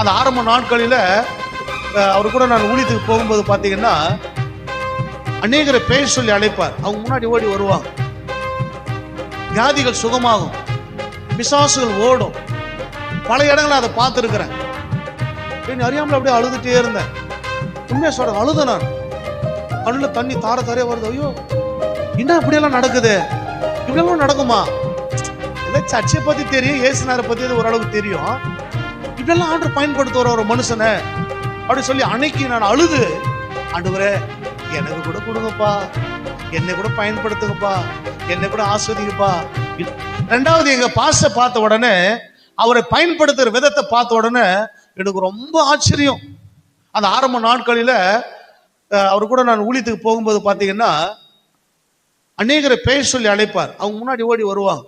அந்த ஆரம்ப நாட்களில் அவர் கூட நான் ஊழியத்துக்கு போகும்போது பார்த்தீங்கன்னா அநேகரை பெயர் சொல்லி அழைப்பார். அவங்க முன்னாடி ஓடி வருவாங்க. வியாதிகள் சுகமாகும். பிசாசுகள் ஓடும். பல இடங்களை அதை பார்த்துருக்குறேன். நீ அறியாமல் அப்படியே அழுதுட்டே இருந்தேன். உண்மையாக சொல்றேன் அழுத நான். கண்ணில் தண்ணி தார தாரே வருது. ஐயோ என்ன இப்படியெல்லாம் நடக்குது? இப்படியெல்லாம் நடக்குமா? ஏதோ சர்ச்சை பத்தி தெரியும் ஏசுனாரை பத்தி ஓரளவுக்கு தெரியும். இப்படியெல்லாம் ஆண்டு பயன்படுத்துகிற ஒரு மனுஷனை. அப்படி சொல்லி அன்னைக்கு நான் அழுது. ஆண்டவரே எனக்கு கூட கொடுங்கப்பா. என்னை கூட பயன்படுத்துங்கப்பா. என்னை கூட ஆஸ்வதிங்கப்பா. ரெண்டாவது எங்க பாச பார்த்த உடனே அவரை பயன்படுத்துற விதத்தை பார்த்த உடனே எனக்கு ரொம்ப ஆச்சரியம். அந்த ஆரம்ப நாட்களில் அவர் கூட நான் ஊழியத்துக்கு போகும்போது பார்த்தீங்கன்னா அநேகரை பேர் சொல்லி அழைப்பார். அவங்க முன்னாடி ஓடி வருவாங்க.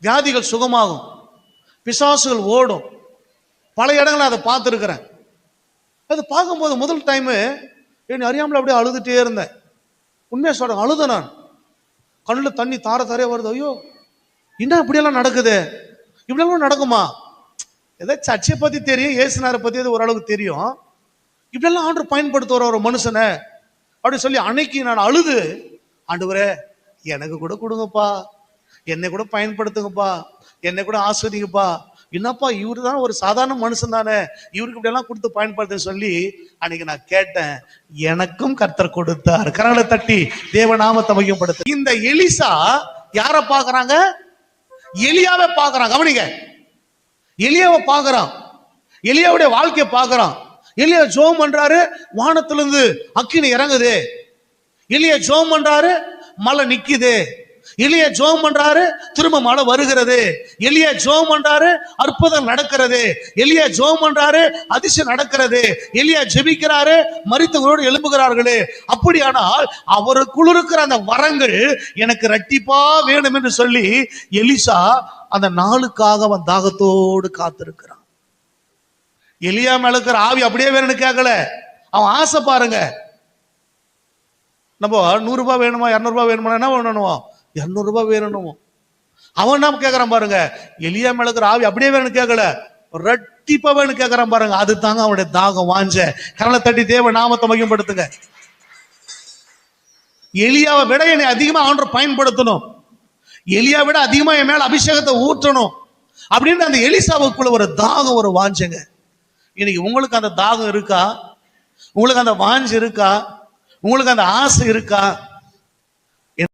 வியாதிகள் சுகமாகும். பிசாசுகள் ஓடும். பல இடங்களை அதை பார்த்துருக்குறேன். அது பார்க்கும்போது முதல் டைமு என்னை அறியாமல் அப்படியே அழுதுட்டே இருந்தேன். உண்மையை சொல்றேன் அழுத நான். கண்ணில் தண்ணி தார தாரே வருது ஐயோ என்ன இப்படியெல்லாம் நடக்குது? இப்படியெல்லாம் நடக்குமா? ஏதோ சர்ச்சை பற்றி தெரியும் இயேசுனாரை பற்றி அது ஓரளவுக்கு தெரியும். இப்படியெல்லாம் ஆண்டு பயன்படுத்துகிற ஒரு மனுஷனை. அப்படின்னு சொல்லி அன்னைக்கு நான் அழுது ஆண்டவரே எனக்கு கூட கொடுங்கப்பா. என்னை கூட பயன்படுத்துங்கப்பா. என்னை கூட ஆஸ்வதிங்கப்பா. என்னப்பா இவரு தான் ஒரு சாதாரண மனுஷன் தானே. இவருக்கு இப்படியெல்லாம் கொடுத்து பயன்படுத்த சொல்லி அன்னைக்கு நான் கேட்டேன். எனக்கும் கர்த்தர் கொடுத்தார். கரங்களை தட்டி தேவநாமத்தை மையப்படுத்த. இந்த எலிசா யாரை பாக்குறாங்க எலியாவை பார்க்கறான். கவனிங்க. எலியாவை பாக்குறான் எலியாவுடைய வாழ்க்கையை பாக்குறான் எலியா ஜோம் பண்றாரு வானத்திலிருந்து அக்கினி இறங்குது. எலியா ஜோம் பண்றாரு மழை நிக்குது. எளிய ஜோம் பண்றாரு திரும்ப மழை வருகிறது. எலியா ஜோம் பண்றாரு அற்புதம் நடக்கிறது. எலியா ஜோம் பண்றாரு அதிசயம் நடக்கிறது. எலியா ஜெபிக்கிறாரு மறித்தவரோடு எழுப்புகிறார்களே அப்படியானால் அவருக்குள் இருக்கிற அந்த வரங்கள் எனக்கு ரட்டிப்பா வேணும் என்று சொல்லி எலிசா அந்த நாளுக்காக அவன் தாகத்தோடு காத்திருக்கிறான். எலியா மேல இருக்கிற ஆவி அப்படியே வேணும்னு கேட்கல. அவன் ஆசை பாருங்க. நம்ம நூறுரூபா வேணுமா இரநூறுபா வேணுமா என்ன வேணும் இரநூறுபா வேணும் அவன் என்ன கேட்கறான் பாருங்க எளியா மேல இருக்கிற ஆவி அப்படியே வேணும்னு கேட்கல ரெட்டிப்பா வேணும் கேட்கறான் பாருங்க அது தாங்க அவனுடைய தாகம் வாஞ்ச. கரலை தட்டி தேவ நாமத்தை மையப்படுத்துங்க எலியாவை விட என்னை அதிகமா ஆண்டவர் பயன்படுத்தணும். எலியா விட அதிகமா என் மேல அபிஷேகத்தை ஊற்றணும். அப்படின்னு அந்த எலிசாவுக்குள்ள ஒரு தாகம் ஒரு வாஞ்சங்க. இன்னைக்கு உங்களுக்கு அந்த தாகம் இருக்கா? உங்களுக்கு அந்த வாஞ்சு இருக்கா? உங்களுக்கு அந்த ஆசை இருக்கா?